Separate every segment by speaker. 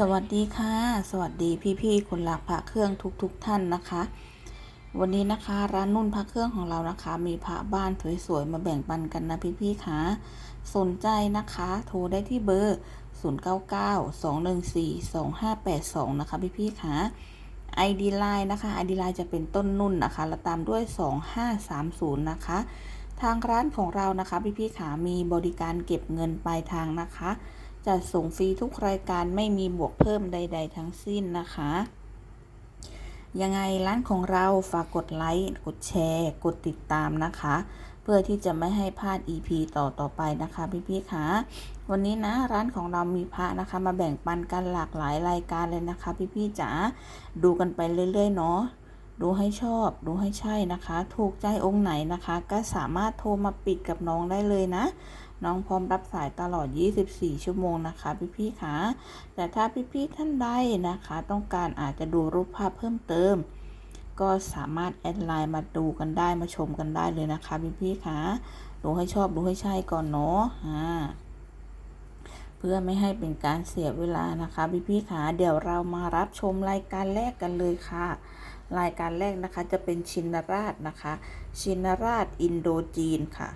Speaker 1: สวัสดีค่ะ สวัสดีพี่ๆคนรักพระเครื่องทุกๆทท่านนะคะ วันนี้นะคะร้านนุ่นพระเครื่องของเรานะคะ มีพระบ้านสวยๆมาแบ่งปันกันนะพี่ๆค่ะสนใจนะคะ โทรได้ที่เบอร์ 0992142582 นะคะพี่ๆค่ะ ID Line นะคะ ID Line จะเป็นต้นนุ่นนะคะ แล้วตามด้วย 2530 นะคะ ทางร้านของเรานะคะพี่ๆขามีบริการเก็บเงินปลายทางนะคะ จะส่งฟรีทุกรายการไม่มีบวกเพิ่มใด ๆ ทั้งสิ้นนะคะ ยังไงร้านของเราฝากกดไลค์ กดแชร์ กดติดตามนะคะ เพื่อที่จะไม่ให้พลาด EP ต่อต่อไปนะคะพี่ๆคะวันนี้นะร้านของเรามีพระนะคะ มาแบ่งปันกันหลากหลายรายการเลยนะคะ พี่ๆจ๋าดูกันไปเรื่อยๆเนาะดูให้ชอบ ดูให้ใช่นะคะ ถูกใจองค์ไหนนะคะ ก็สามารถโทรมาปิดกับน้องได้เลยนะ น้องพร้อมรับสายตลอด 24 ชั่วโมงนะคะ พี่ๆคะแต่ถ้าพี่ๆท่านใดนะคะ ต้องการอาจจะดูรูปภาพเพิ่มเติม ก็สามารถแอดไลน์มาดูกันได้มาชมกันได้เลยนะคะพี่ๆคะดูให้ชอบดูให้ใช่ก่อนเนาะอ่าเพื่อไม่ให้เป็นการเสียเวลานะคะพี่ๆคะเดี๋ยวเรามารับชมรายการแรกกันเลยค่ะรายการแรกนะคะจะเป็นชินราชนะคะ ชินราชอินโดจีนค่ะ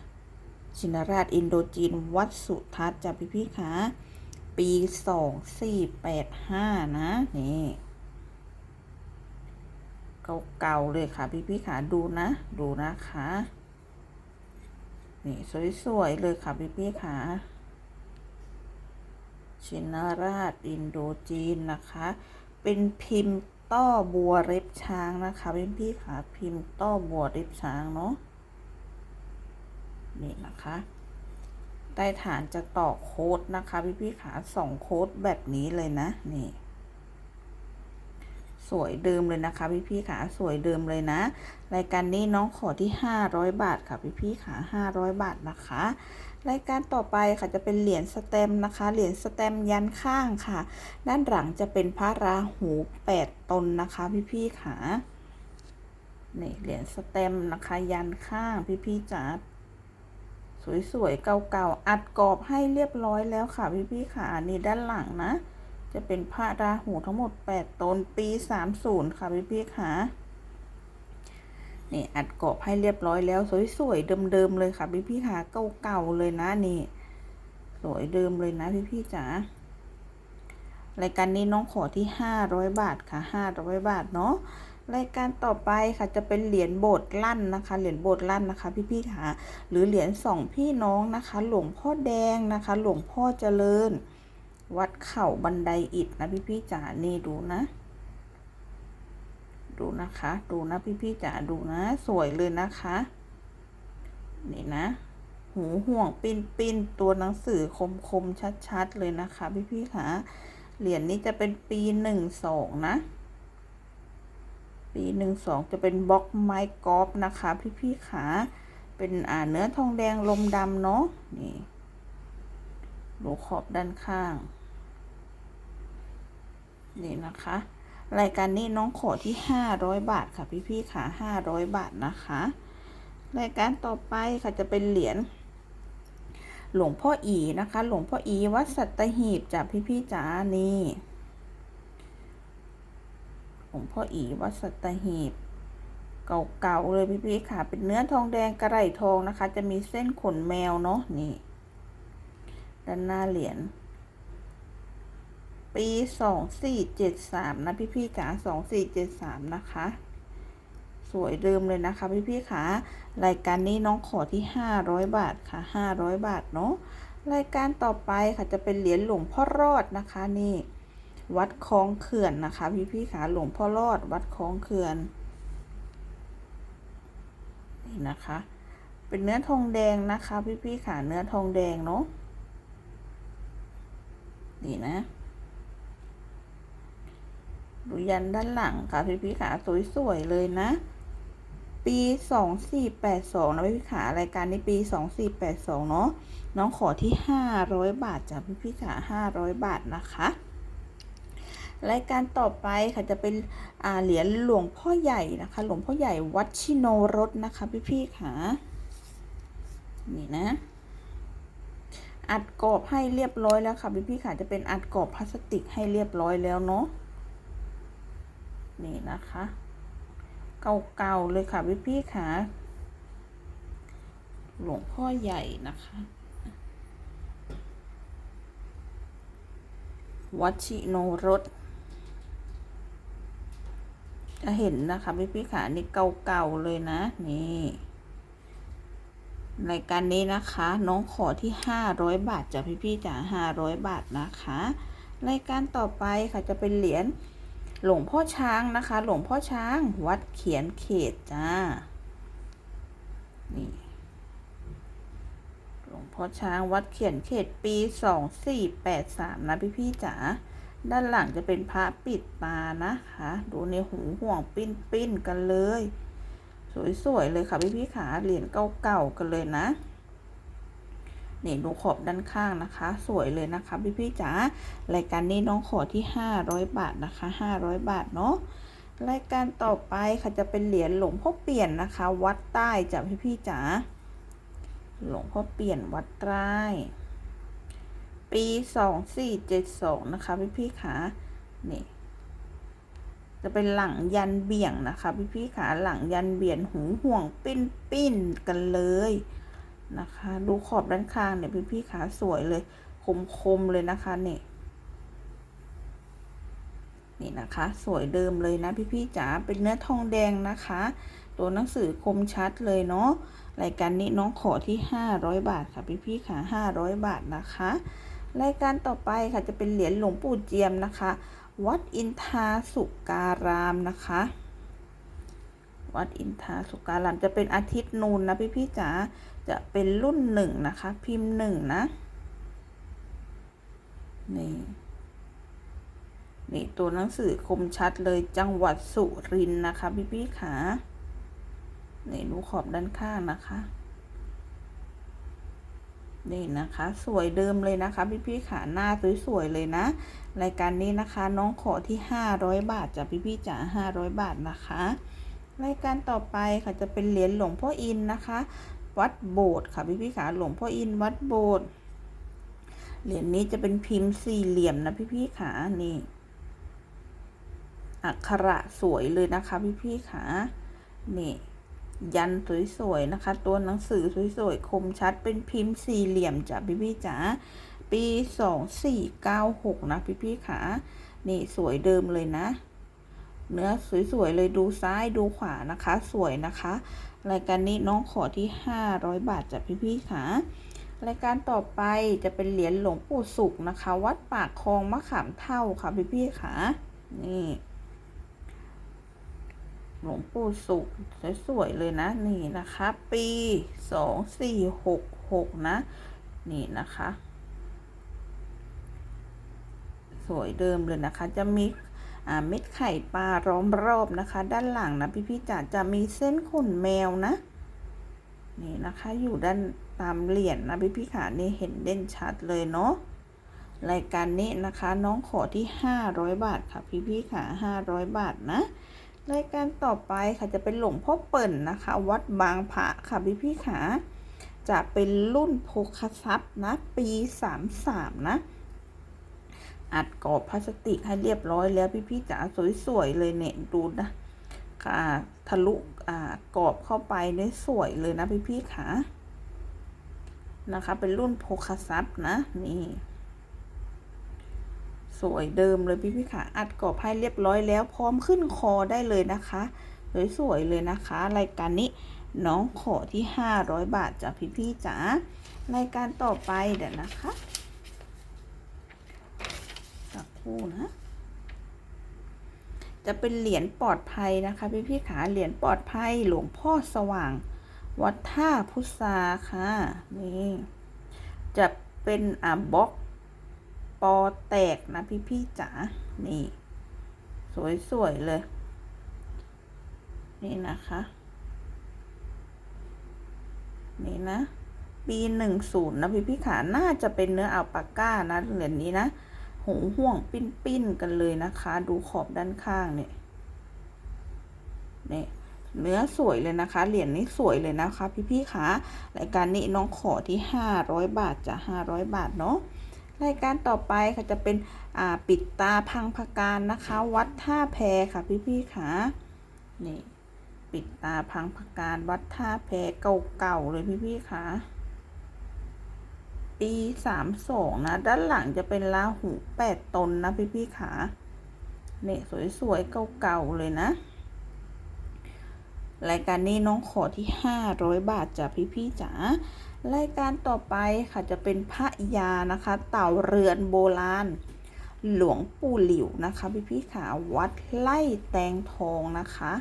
Speaker 1: ชินราชอินโดจีน วัดสุทัศน์จ้ะพี่พี่คะปีสองสี่แปดห้านะ นี่เก่าๆเลยค่ะ พี่พี่ขาดูนะ ดูนะคะ นี่สวยๆเลยค่ะ พี่พี่ขาชินราชอินโดจีนนะคะ เป็นพิมพ์ต้อบัวเล็บช้างนะคะพี่พี่ขาพิมพ์ต้อบัวเล็บช้างเนาะ นี่นะคะ ใต้ฐานจะต่อโค้ดนะคะ พี่พี่ขาสองโค้ดแบบนี้เลยนะ นี่ สวยเดิมเลยนะคะ พี่พี่ขาสวยเดิมเลยนะ รายการนี้น้องขอที่ 500 บาทค่ะ พี่พี่ขา500 บาทนะคะรายการต่อไปค่ะจะเป็นเหรียญสแตมนะคะ เหรียญสแตมยันข้างค่ะ ด้านหลังจะเป็นพระราหู8ตนนะคะพี่พี่ขานี่เหรียญสแตมนะคะ ยันข้างพี่พี่จ๋า สวยๆ เก่าๆ อัดกรอบให้เรียบร้อยแล้วค่ะพี่ๆค่ะนี่ด้านหลังนะ จะเป็นพระราหูทั้งหมด 8ตนปี 30 ค่ะพี่ๆค่ะนี่อัดกรอบให้เรียบร้อยแล้ว สวยๆ เดิมๆเลยค่ะพี่ๆค่ะเก่าๆเลยนะนี่ สวยเดิมเลยนะพี่ๆจ๋ารายการนี้น้องขอที่ 500 บาทค่ะ 500 บาทเนาะ รายการต่อไปค่ะจะเป็นเหรียญโบสถ์ลั่นนะคะ เหรียญโบสถ์ลั่นนะคะ พี่ๆค่ะหรือเหรียญสองพี่น้องนะคะ หลวงพ่อแดงนะคะ หลวงพ่อเจริญ วัดเข่าบันไดอิฐนะพี่ๆจ๋านี่ดูนะ ดูนะคะ ดูนะพี่ๆจ๋าดูนะ สวยเลยนะคะ นี่นะ หูห่วงปิ้นปิ้นตัวหนังสือคมคมชัดๆเลยนะคะ พี่ๆค่ะเหรียญนี้จะเป็นปีหนึ่งสองนะ ปีหนึ่งสองจะเป็นบล็อกไม้กอล์ฟนะคะ พี่ๆขาเป็นอ่าเนื้อทองแดงลมดำเนาะนี่ดูขอบด้านข้าง นี่นะคะ รายการนี้น้องขอที่ห้าร้อยบาทค่ะ พี่ๆขาห้าร้อยบาทนะคะ รายการต่อไปค่ะจะเป็นเหรียญหลวงพ่ออีนะคะ หลวงพ่ออีวัดสัตหีบจากพี่ๆจ๋านี่ หลวงพ่ออีวัดสัตหีบเก่าๆเลยพี่ๆค่ะ เป็นเนื้อทองแดงกระไรทองนะคะ จะมีเส้นขนแมวเนาะนี่ด้านหน้าเหรียญปีสองสี่เจ็ดสามนะพี่ๆจ๋าสองสี่เจ็ดสามนะคะสวยเดิมเลยนะคะพี่ๆค่ะรายการนี้น้องขอที่ห้าร้อยบาทค่ะห้าร้อยบาทเนาะรายการต่อไปค่ะจะเป็นเหรียญหลวงพ่อรอดนะคะนี่ วัดคลองเขื่อนนะคะ พี่พี่ขาหลวงพ่อรอดวัดคลองเขื่อนนี่นะคะ เป็นเนื้อทองแดงนะคะ พี่พี่ขาเนื้อทองแดงเนาะนี่นะดูยันด้านหลังค่ะพี่พี่ขาสวยๆเลยนะ ปีสองสี่แปดสองนะพี่พี่ขารายการนี้ปีสองสี่แปดสองเนาะน้องขอที่ห้าร้อยบาทจ้ะพี่พี่ขาห้าร้อยบาทนะคะ รายการต่อไปค่ะจะเป็นเหรียญหลวงพ่อใหญ่นะคะ หลวงพ่อใหญ่วัดชิโนรสนะคะพี่ๆค่ะนี่นะ อัดกรอบให้เรียบร้อยแล้วค่ะพี่พี่ๆค่ะจะเป็นอัดกรอบพลาสติกให้เรียบร้อยแล้วเนาะนี่นะคะ เก่าๆเลยค่ะพี่พี่ๆค่ะ หลวงพ่อใหญ่นะคะวัชิโนรส จะเห็นนะคะพี่พี่ๆค่ะนี่เก่าๆเลยนะ นี่รายการนี้นะคะ น้องขอที่ห้าร้อยบาทจ้ะพี่พี่ๆจ๋าห้าร้อยบาทนะคะ รายการต่อไปค่ะจะเป็นเหรียญหลวงพ่อช้างนะคะ หลวงพ่อช้างวัดเขียนเขตจ้านี่หลวงพ่อช้างวัดเขียนเขตปีสองสี่แปดสามนะพี่พี่ๆจ๋า ด้านหลังจะเป็นพระปิดตานะคะ ดูในหูห่วงปิ้นปิ้นๆกันเลย สวยๆเลยค่ะพี่พี่ๆขาเหรียญเก่าๆกันเลยนะนี่ดูขอบด้านข้างนะคะ สวยเลยนะคะ พี่พี่ๆจ๋ารายการนี้น้องขอที่ห้าร้อยบาทนะคะห้าร้อยบาทเนาะรายการต่อไปค่ะจะเป็นเหรียญหลวงพ่อเปลี่ยนนะคะ วัดใต้จ้ะพี่พี่ๆจ๋าหลวงพ่อเปลี่ยนวัดใต้ ปีสองสี่เจ็ดสองนะคะพี่พี่ขานี่จะเป็นหลังยันเบี่ยงนะคะพี่พี่ขาหลังยันเบี่ยงหูห่วงปิ้นปิ้นกันเลยนะคะ ดูขอบด้านข้างเนี่ยพี่พี่ขาสวยเลย คมคมเลยนะคะเนี่ยนี่นะคะ สวยเดิมเลยนะพี่พี่จ๋าเป็นเนื้อทองแดงนะคะ ตัวหนังสือคมชัดเลยเนาะรายการนี้น้องขอที่ 500 บาทค่ะพี่พี่ขา500 บาทนะคะ รายการต่อไปค่ะจะเป็นเหรียญหลวงปู่เจียมนะคะ วัดอินทาสุการามนะคะ วัดอินทาสุการามจะเป็นอาทิตย์นูนนะพี่พี่ๆจ๋าจะเป็นรุ่นหนึ่งนะคะ พิมพ์หนึ่งนะนี่นี่ตัวหนังสือคมชัดเลยจังหวัดสุรินทร์นะคะ พี่พี่ๆขาในี่ดูขอบด้านข้างนะคะ นี่นะคะ สวยเดิมเลยนะคะพี่พี่ขาหน้าสวยๆเลยนะ รายการนี้นะคะ น้องขอที่ 500 บาทจากพี่พี่จ๋า500 บาทนะคะ รายการต่อไปค่ะจะเป็นเหรียญหลวงพ่ออินนะคะ วัดโบสถ์ค่ะพี่พี่ขาหลวงพ่ออินวัดโบสถ์เหรียญนี้จะเป็นพิมพ์สี่เหลี่ยมนะพี่พี่ขานี่อักขระสวยเลยนะคะพี่พี่ขานี่ ยันสวยๆนะคะ ตัวหนังสือสวยๆ คมชัดเป็นพิมพ์สี่เหลี่ยมจ้ะพี่พี่ๆจ๋าปีสองสี่เก้าหกนะพี่พี่ๆขานี่สวยเดิมเลยนะ เนื้อสวยๆเลยดูซ้ายดูขวานะคะ สวยนะคะรายการนี้น้องขอที่ห้าร้อยบาทจากพี่ๆค่ะรายการต่อไปจะเป็นเหรียญหลวงปู่สุขนะคะ วัดปากคลองมะขามเท่าค่ะพี่ๆค่ะนี่ หลวงปู่สุขสวยๆเลยนะ นี่นะคะ ปีสองสี่หกหกนะ นี่นะคะ สวยเดิมเลยนะคะ จะมีเม็ดไข่ปลาล้อมรอบนะคะ ด้านหลังนะพี่พี่ๆจ๋าจะมีเส้นขนแมวนะ นี่นะคะอยู่ด้านตามเหรียญนะพี่พี่ๆขานี่เห็นเด่นชัดเลยเนาะรายการนี้นะคะ น้องขอที่ 500 บาทค่ะ พี่พี่ขา500 บาทนะ รายการต่อไปค่ะจะเป็นหลวงพ่อเปิ่นนะคะ วัดบางพระค่ะพี่พี่ขาจะเป็นรุ่นโพคทรัพย์นะ ปี33นะ อัดกรอบพลาสติกให้เรียบร้อยแล้วพี่ๆจ๋าสวยๆเลยเนี่ยดูนะค่ะทะลุอ่ากรอบเข้าไปเนี่ยสวยเลยนะพี่ๆขานะคะ เป็นรุ่นโพคซับนะนี่ สวยเดิมเลยพี่ๆขาอัดกรอบให้เรียบร้อยแล้ว พร้อมขึ้นคอได้เลยนะคะสวยๆเลยนะคะรายการนี้น้องขอที่ 500 บาทจากพี่ๆจ๋ารายการต่อไปเดี๋ยวนะคะสักคู่นะ จะเป็นเหรียญปลอดภัยนะคะ พี่พี่ขาเหรียญปลอดภัยหลวงพ่อสว่าง วัดท่าพุทราค่ะนี่จะเป็นอ่าบล็อก ปอแตกนะพี่พี่ๆจ๋า นี่ สวย ๆ เลย นี่นะคะ นี่นะ ปีหนึ่งศูนย์นะพี่พี่ๆขา น่าจะเป็นเนื้ออัลปาก้านะเหรียญนี้นะ หูห่วงปิ้นปิ้น ๆ กันเลยนะคะ ดูขอบด้านข้างเนี่ยนี่เนื้อสวยเลยนะคะ เหรียญนี้สวยเลยนะคะ พี่ๆคะรายการนี้น้องขอที่ 500 บาทจะ500 บาทเนาะ รายการต่อไปค่ะจะเป็นปิดตาพังพการนะคะ วัดท่าแพค่ะพี่ๆคะนี่ปิดตาพังพการวัดท่าแพเก่าๆเลยพี่ๆคะปี32นะ ด้านหลังจะเป็นลาหู8ตนนะพี่ๆคะเนี่ยสวยๆเก่าๆเลยนะรายการนี้น้องขอที่500บาทจ้ะพี่ๆจ๋า รายการต่อไปค่ะจะเป็นพระยานะคะ เต่าเรือนโบราณ หลวงปู่หลิวนะคะ พี่ๆขาวัดไล่แตงทองนะคะ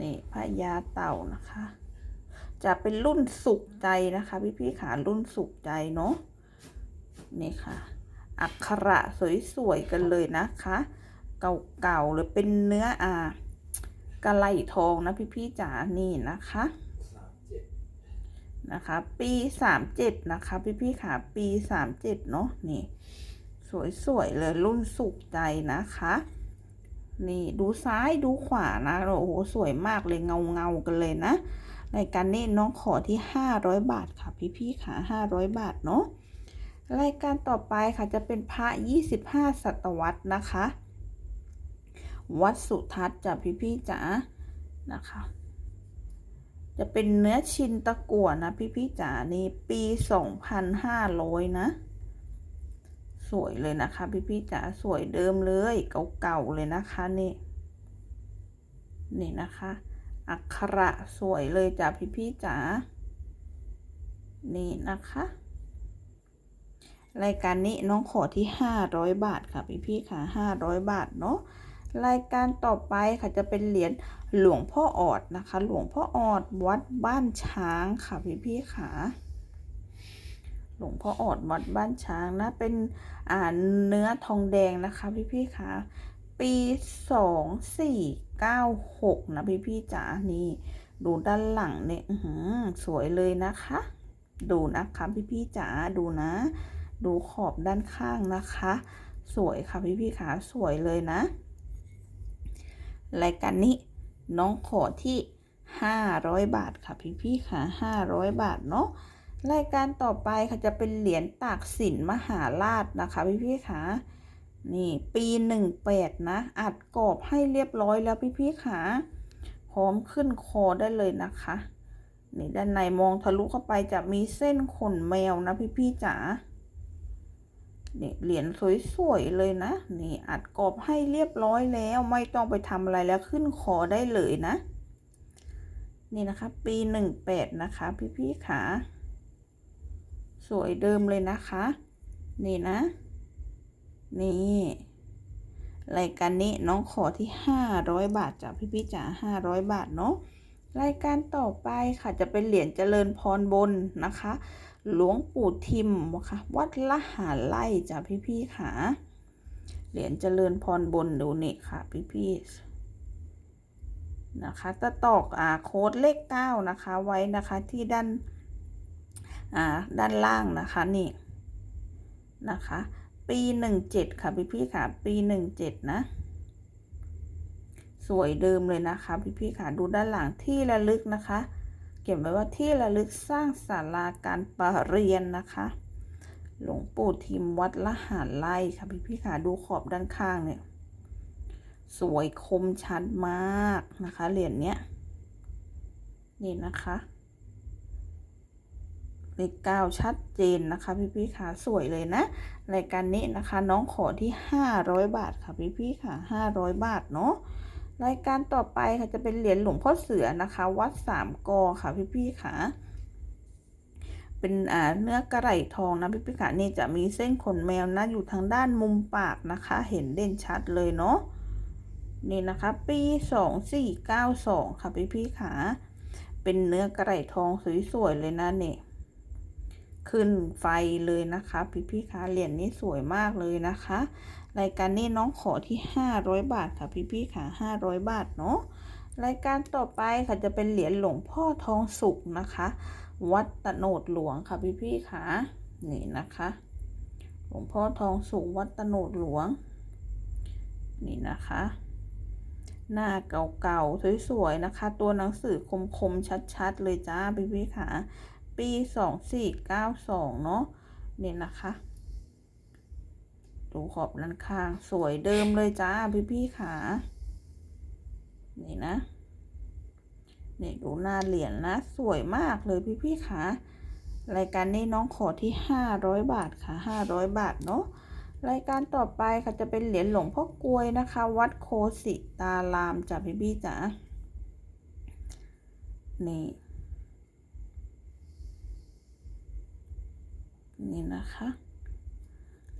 Speaker 1: นี่พระยาเต่านะคะ จะเป็นรุ่นสุขใจนะคะ พี่ๆขารุ่นสุขใจเนาะนี่ค่ะ อักขระสวยๆกันเลยนะคะ เก่าๆเลยเป็นเนื้ออ่ากระไหลทองนะพี่ๆจ๋านี่นะคะ นะคะ ปีสามเจ็ดนะคะพี่ๆขาปีสามเจ็ดเนาะนี่ สวยๆเลยรุ่นสุขใจนะคะ นี่ดูซ้ายดูขวานะโอ้โหสวยมากเลยเงาเงากันเลยนะในการนี้น้องขอที่ 500 บาทค่ะ พี่ๆขา500 บาทเนาะรายการต่อไปค่ะจะเป็นพระ 25 ศตวรรษนะคะ วัดสุทัศน์จ้ะพี่ๆจ๋านะคะ จะเป็นเนื้อชินตะกั่วนะพี่ๆจ๋านี่ปี2,500นะ สวยเลยนะคะพี่ๆจ๋าสวยเดิมเลยเก่าๆเลยนะคะนี่นี่นะคะอักขระสวยเลยจ้ะพี่ๆจ๋านี่นะคะ รายการนี้น้องขอที่500บาทค่ะพี่ๆค่ะ500บาทเนาะ รายการต่อไปค่ะจะเป็นเหรียญหลวงพ่อออดนะคะ หลวงพ่อออดวัดบ้านช้างค่ะพี่พี่ๆค่ะหลวงพ่อออดวัดบ้านช้างนะเป็นอ่าเนื้อทองแดงนะคะพี่พี่ๆค่ะปีสองสี่เก้าหกนะพี่พี่จ๋านี่ดูด้านหลังเนี่ยสวยเลยนะคะ ดูนะคะพี่พี่จ๋าดูนะ ดูขอบด้านข้างนะคะ สวยค่ะพี่พี่ๆค่ะสวยเลยนะ รายการนี้น้องขอที่ 500 บาทค่ะพี่พี่ค่ะ500 บาทเนาะรายการต่อไปค่ะจะเป็นเหรียญตากสินมหาราชนะคะพี่พี่ค่ะนี่ปี18นะ อัดกรอบให้เรียบร้อยแล้วพี่พี่ค่ะพร้อมขึ้นคอได้เลยนะคะนี่ด้านในมองทะลุเข้าไปจะมีเส้นขนแมวนะพี่พี่จ๋า นี่เหรียญสวยๆเลยนะ นี่อัดกรอบให้เรียบร้อยแล้ว ไม่ต้องไปทำอะไรแล้วขึ้นคอได้เลยนะ นี่นะคะ ปีหนึ่งแปดนะคะ พี่ๆขาสวยเดิมเลยนะคะ นี่นะ นี่รายการนี้น้องขอที่ห้าร้อยบาทจ้ะพี่ๆจ๋าห้าร้อยบาทเนาะรายการต่อไปค่ะจะเป็นเหรียญเจริญพรบนนะคะ หลวงปู่ทิมค่ะวัดละหารไล่จ้ะพี่ๆค่ะเหรียญเจริญพรบนดูนี่ค่ะพี่ๆนะคะจะตอกอ่าโค้ดเลขเก้านะคะไว้นะคะที่ด้านอ่าด้านล่างนะคะนี่นะคะปีหนึ่งเจ็ดค่ะพี่ๆค่ะปีหนึ่งเจ็ดนะสวยเดิมเลยนะคะพี่ๆค่ะดูด้านหลังที่ระลึกนะคะ เก็บไว้ว่าที่ระลึกสร้างศาลาการประเรียนนะคะ หลวงปู่ทิมวัดละหารไล่ค่ะพี่พี่ๆค่ะดูขอบด้านข้างเนี่ย สวยคมชัดมากนะคะเหรียญเนี้ยนี่นะคะเลขเก้าชัดเจนนะคะ พี่พี่ๆค่ะสวยเลยนะรายการนี้นะคะ น้องขอที่500บาทค่ะพี่พี่ๆค่ะ500บาทเนาะ รายการต่อไปค่ะจะเป็นเหรียญหลวงพ่อเสือนะคะ วัดสามกอค่ะพี่ๆค่ะ เป็นอ่าเนื้อกระไหล่ทองนะพี่ๆค่ะนี่จะมีเส้นขนแมวนะอยู่ทางด้านมุมปากนะคะ เห็นเด่นชัดเลยเนาะนี่นะคะ ปีสองสี่เก้าสองค่ะพี่ๆค่ะเป็นเนื้อกระไหล่ทองสวยๆเลยนะเนี่ยขึ้นไฟเลยนะคะ พี่ๆค่ะเหรียญนี้สวยมากเลยนะคะ รายการนี้น้องขอที่ 500 บาทค่ะพี่ๆค่ะ 500 บาทเนาะรายการต่อไปค่ะจะเป็นเหรียญหลวงพ่อทองสุกนะคะ วัดตะโนดหลวงค่ะพี่ๆค่ะนี่นะคะ หลวงพ่อทองสุกวัดตะโนดหลวง นี่นะคะ หน้าเก่าๆสวยๆนะคะ ตัวหนังสือคมๆชัดๆเลยจ้าพี่พี่ๆค่ะ ปี 2492 เนาะนี่นะคะ ดูขอบด้านข้าง สวยเดิมเลยจ้าพี่พี่ๆค่ะนี่นะเนี่ยดูหน้าเหรียญนะสวยมากเลยพี่พี่ๆค่ะรายการนี้น้องขอที่ 500 บาทค่ะ 500 บาทเนาะรายการต่อไปค่ะจะเป็นเหรียญหลวงพ่อกลวยนะคะ วัดโคสิตารามจ้ะพี่พี่จ๋านี่นี่นะคะ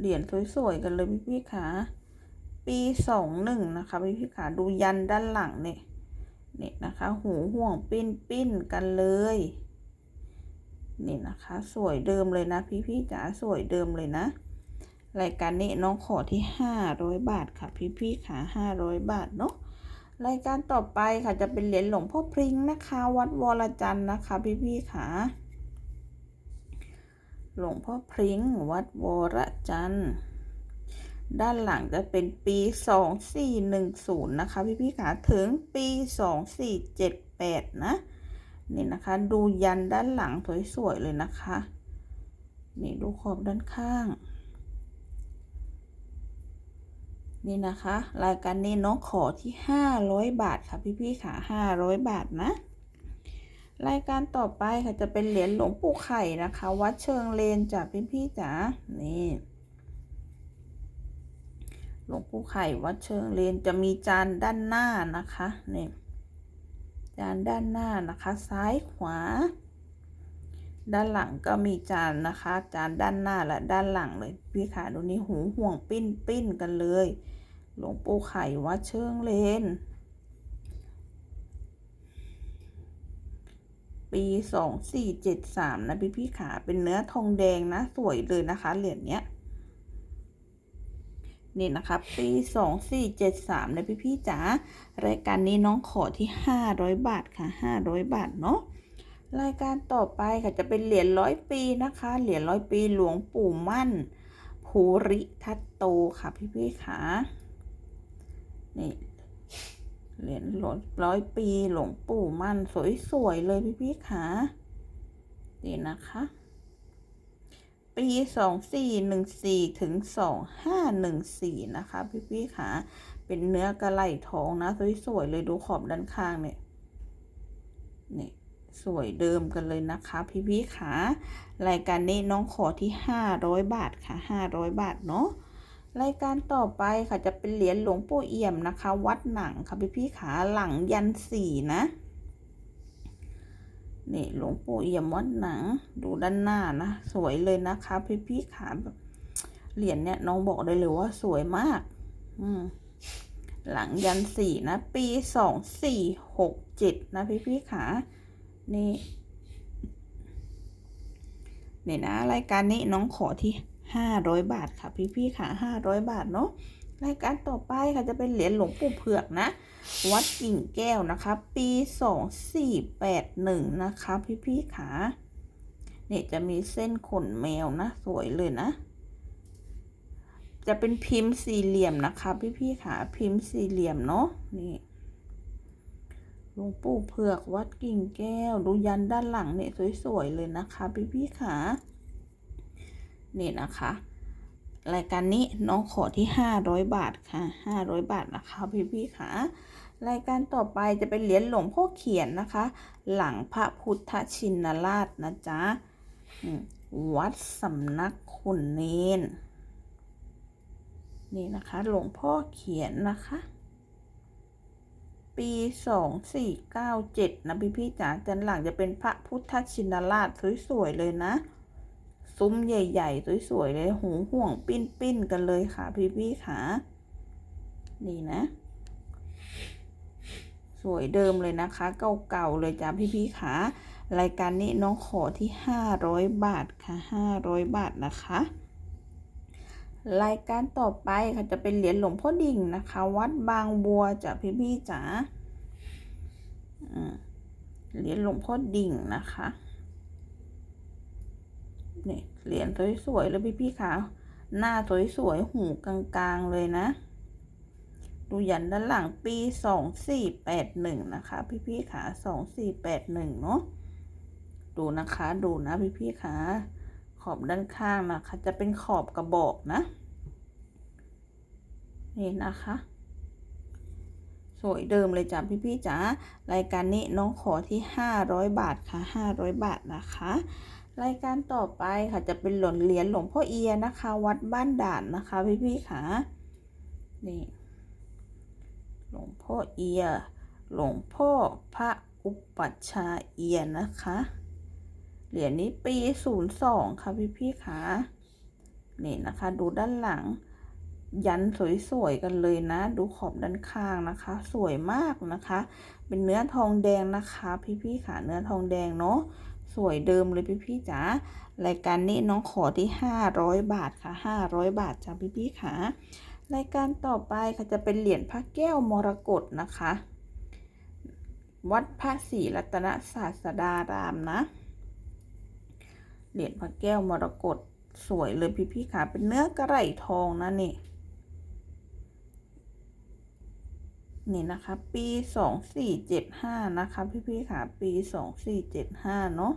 Speaker 1: เหรียญสวยๆกันเลยพี่พี่ขาปีสองหนึ่งนะคะพี่พี่ขาดูยันด้านหลังเนี่ยเนี่ยนะคะ หูห่วงปิ้นปิ้นกันเลยนี่นะคะ สวยเดิมเลยนะ พี่พี่จ๋าสวยเดิมเลยนะ รายการนี้น้องขอที่ห้าร้อยบาทค่ะ พี่พี่ขาห้าร้อยบาทเนาะรายการต่อไปค่ะจะเป็นเหรียญหลวงพ่อพริ้งนะคะ วัดวรจันทร์นะคะ พี่พี่ขา หลวงพ่อพริ้งวัดวรจันทร์ด้านหลังจะเป็นปีสองสี่หนึ่งศูนย์นะคะ พี่พี่ขาถึงปีสองสี่เจ็ดแปดนะ นี่นะคะ ดูยันด้านหลังสวยๆเลยนะคะ นี่ดูขอบด้านข้าง นี่นะคะ รายการนี้น้องขอที่ห้าร้อยบาทค่ะ พี่พี่ขาห้าร้อยบาทนะ รายการต่อไปค่ะจะเป็นเหรียญหลวงปู่ไข่นะคะ วัดเชิงเลนจากพี่พี่จ๋านี่หลวงปู่ไข่วัดเชิงเลนจะมีจานด้านหน้านะคะนี่จานด้านหน้านะคะซ้ายขวา ด้านหลังก็มีจานนะคะ จานด้านหน้าและด้านหลังเลยพี่ขาดูนี่หูห่วงปิ้นปิ้นกันเลย หลวงปู่ไข่วัดเชิงเลน ปีสองสี่เจ็ดสามนะพี่พี่ขาเป็นเนื้อทองแดงนะ สวยเลยนะคะ เหรียญเนี้ยนี่นะคะปีสองสี่เจ็ดสามนะพี่พี่จ๋ารายการนี้น้องขอที่ห้าร้อยบาทค่ะห้าร้อยบาทเนาะรายการต่อไปค่ะจะเป็นเหรียญร้อยปีนะคะ เหรียญร้อยปีหลวงปู่มั่นภูริทัตโตค่ะพี่พี่ขานี่ เหรียญร้อยปีหลวงปู่มั่นสวยๆเลยพี่พี่ขานี่นะคะ ปีสองสี่หนึ่งสี่ถึงสองห้าหนึ่งสี่นะคะพี่พี่ขาเป็นเนื้อกระไหล่ทองนะสวยๆเลยดูขอบด้านข้างเนี่ยนี่สวยเดิมกันเลยนะคะ พี่พี่ขารายการนี้น้องขอที่ห้าร้อยบาทค่ะห้าร้อยบาทเนาะ รายการต่อไปค่ะจะเป็นเหรียญหลวงปู่เอี่ยมนะคะ วัดหนังค่ะพี่พี่ขาหลังยันสี่นะนี่หลวงปู่เอี่ยมวัดหนังดูด้านหน้านะ สวยเลยนะคะ พี่พี่ขาแบบเหรียญเนี่ยน้องบอกได้เลยว่าสวยมาก อืมหลังยันสี่นะ ปีสองสี่หกเจ็ดนะพี่พี่ขานี่นี่นะ รายการนี้น้องขอที่ ห้าร้อยบาทค่ะพี่พี่ขาห้าร้อยบาทเนาะรายการต่อไปค่ะจะเป็นเหรียญหลวงปู่เผือกนะ วัดกิ่งแก้วนะคะ ปีสองสี่แปดหนึ่งนะคะพี่พี่ขาเนี่ยจะมีเส้นขนแมวนะ สวยเลยนะ จะเป็นพิมพ์สี่เหลี่ยมนะคะ พี่พี่ขาพิมพ์สี่เหลี่ยมเนาะนี่หลวงปู่เผือกวัดกิ่งแก้ว ดูยันด้านหลังเนี่ยสวยๆเลยนะคะ พี่พี่ขา นี่นะคะ รายการนี้น้องขอที่ห้าร้อยบาทค่ะห้าร้อยบาทนะคะพี่พี่ขารายการต่อไปจะเป็นเหรียญหลวงพ่อเขียนนะคะ หลังพระพุทธชินราชนะจ๊ะวัดสำนักขุนเนนนี่นะคะหลวงพ่อเขียนนะคะ ปีสองสี่เก้าเจ็ดนะพี่พี่จ๋าจันหลังจะเป็นพระพุทธชินราชสวยๆเลยนะ ซุ้มใหญ่ๆ สวยๆ เลยหูห่วงปิ้นๆ กันเลยค่ะ พี่พี่ขานี่นะ สวยเดิมเลยนะคะ เก่าๆ เลยจ้าพี่พี่ขารายการนี้น้องขอที่ห้าร้อยบาทค่ะห้าร้อยบาทนะคะ รายการต่อไปค่ะจะเป็นเหรียญหลวงพ่อดิ่งนะคะ วัดบางบัวจากพี่พี่จ๋าเหรียญหลวงพ่อดิ่งนะคะ นี่เหรียญสวยๆเลยพี่พี่ขาหน้าสวยๆหูกลางๆเลยนะ ดูยันด้านหลังปีสองสี่แปดหนึ่งนะคะ พี่พี่ขาสองสี่แปดหนึ่งเนาะดูนะคะดูนะพี่พี่ขาขอบด้านข้างนะคะ จะเป็นขอบกระบอกนะ นี่นะคะสวยเดิมเลยจ้ะพี่พี่จ๋ารายการนี้น้องขอที่ห้าร้อยบาทค่ะห้าร้อยบาทนะคะ รายการต่อไปค่ะจะเป็นหล่นเหรียญหลวงพ่อเอียนะคะ วัดบ้านด่านนะคะพี่พี่ขานี่หลวงพ่อเอีย หลวงพ่อพระอุปัชฌาย์เอียนะคะ เหรียญนี้ปีศูนย์สองค่ะพี่พี่ขานี่นะคะ ดูด้านหลัง ยันสวยๆกันเลยนะ ดูขอบด้านข้างนะคะ สวยมากนะคะ เป็นเนื้อทองแดงนะคะ พี่ๆค่ะเนื้อทองแดงเนาะ สวยเดิมเลยพี่ๆจ๋ารายการนี้น้องขอที่ 500 บาทค่ะ 500 บาทจ้ะพี่ๆค่ะ รายการต่อไปค่ะจะเป็นเหรียญพระแก้วมรกตนะคะ วัดพระศรีรัตนศาสดารามนะ เหรียญพระแก้วมรกตสวยเลยพี่ๆค่ะ เป็นเนื้อกระไหลทองนะนี่ นี่นะคะ ปีสองสี่เจ็ดห้านะคะ พี่ ๆ ค่ะ ปีสองสี่เจ็ดห้าเนาะ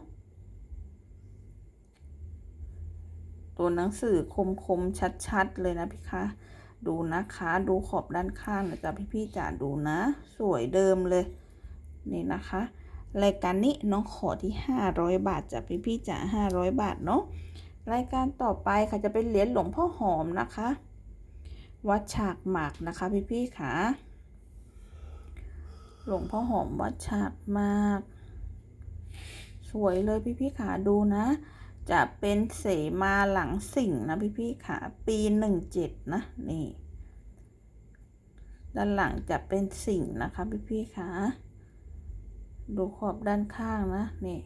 Speaker 1: ตัวหนังสือคมๆชัด ๆ เลยนะพี่คะดูนะคะ ดูขอบด้านข้างนะจ๊ะพี่ๆจ๋าดูนะ สวยเดิมเลย นี่นะคะรายการนี้น้องขอที่ห้าร้อยบาทจ้ะพี่ๆจ๋าห้าร้อยบาทเนาะรายการต่อไปค่ะจะเป็นเหรียญหลวงพ่อหอมนะคะ วัดฉากหมากนะคะพี่ๆค่ะ หลวงพ่อหอมวัดฉากมาก สวยเลยพี่พี่ขาดูนะ จะเป็นเสมาหลังสิ่งนะพี่พี่ขาปีหนึ่งเจ็ดนะนี่ด้านหลังจะเป็นสิ่งนะคะพี่พี่ขาดูขอบด้านข้างนะนี่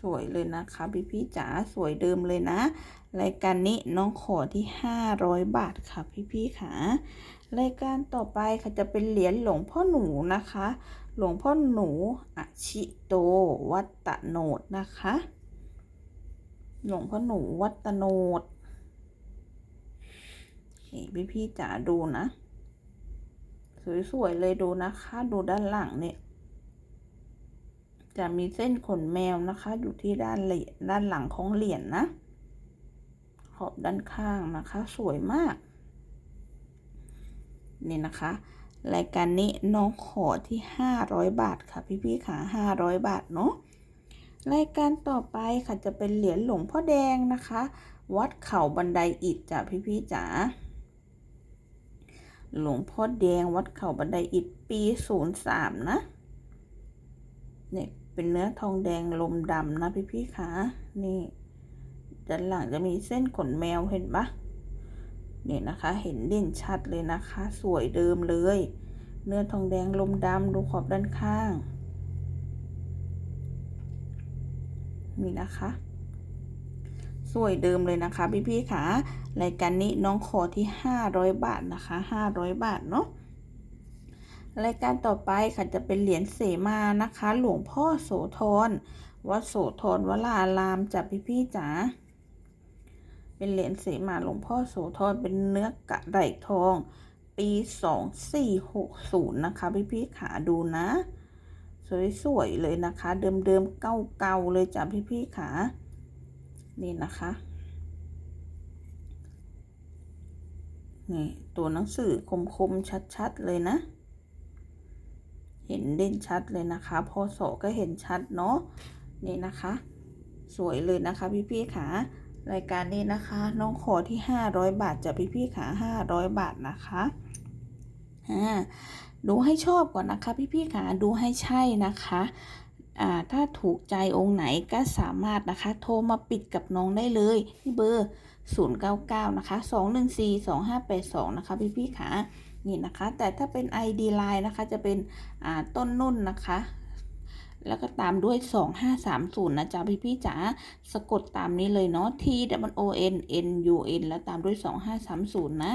Speaker 1: สวยเลยนะคะพี่พี่จ๋าสวยเดิมเลยนะ รายการนี้น้องขอที่ 500 บาทค่ะพี่พี่ขา รายการต่อไปค่ะจะเป็นเหรียญหลวงพ่อหนูนะคะ หลวงพ่อหนูอชิโต วัตตโนดนะคะ หลวงพ่อหนูวัตโนดพี่พี่จ๋าดูนะ สวยๆเลยดูนะคะ ดูด้านหลังเนี่ย จะมีเส้นขนแมวนะคะ อยู่ที่ด้านเหรียญด้านหลังของเหรียญนนะขอบด้านข้างนะคะ สวยมาก นี่นะคะ รายการนี้น้องขอที่ 500 บาทค่ะ พี่ๆค่ะ500 บาทเนาะรายการต่อไปค่ะจะเป็นเหรียญหลวงพ่อแดงนะคะ วัดเข่าบันไดอิฐจ้ะพี่ๆจ๋าหลวงพ่อแดงวัดเข่าบันไดอิฐปี03นะเนี่ยเป็นเนื้อทองแดงลมดำนะพี่ๆค่ะนี่ด้านหลังจะมีเส้นขนแมวเห็นปะ เนี่ยนะคะ เห็นเด่นชัดเลยนะคะ สวยเดิมเลย เนื้อทองแดงลมดำดูขอบด้านข้าง นี่นะคะสวยเดิมเลยนะคะ พี่ๆค่ะรายการนี้น้องขอที่ 500 บาทนะคะ 500 บาทเนาะรายการต่อไปค่ะจะเป็นเหรียญเสมานะคะ หลวงพ่อโสธรวัดโสธรวรารามจับพี่พี่จ๋า เป็นเหรียญเสมาหลวงพ่อโสธรเป็นเนื้อกระไดทอง ปีสองสี่หกศูนย์นะคะ พี่พี่ขาดูนะ สวยๆเลยนะคะ เดิมๆเก่าๆเลยจ้ะพี่พี่ขานี่นะคะนี่ตัวหนังสือคมๆชัดๆเลยนะ เห็นเด่นชัดเลยนะคะ พอสอก็เห็นชัดเนาะนี่นะคะ สวยเลยนะคะพี่ๆค่ะ รายการนี้นะคะ น้องขอที่ 500 บาทจากพี่ๆค่ะ500 บาทนะคะอ่าดูให้ชอบก่อนนะคะ พี่ๆค่ะดูให้ใช่นะคะอ่าถ้าถูกใจองค์ไหนก็สามารถนะคะ โทรมาปิดกับน้องได้เลยที่เบอร์ 099 นะคะ 214 2582 นะคะ พี่ๆค่ะนี่นะคะ แต่ถ้าเป็น ID Line นะคะจะเป็นอ่าต้นนุ่นนะคะ แล้วก็ตามด้วย 2530 นะจ๊ะพี่ๆจ๋าสะกดตามนี้เลยเนาะ T W O N N U N แล้วตามด้วย 2530 นะ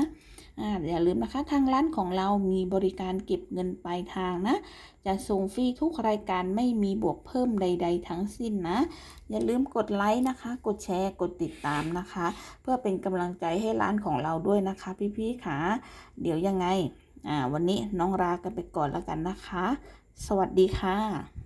Speaker 1: อ่าอย่าลืมนะคะทางร้านของเรามีบริการเก็บเงินปลายทางนะ จะส่งฟรีทุกรายการไม่มีบวกเพิ่มใด ๆ ทั้งสิ้นนะ อย่าลืมกดไลค์นะคะ กดแชร์กดติดตามนะคะ เพื่อเป็นกำลังใจให้ร้านของเราด้วยนะคะ พี่ๆค่ะเดี๋ยวยังไงอ่าวันนี้น้องรากันไปก่อนแล้วกันนะคะ สวัสดีค่ะ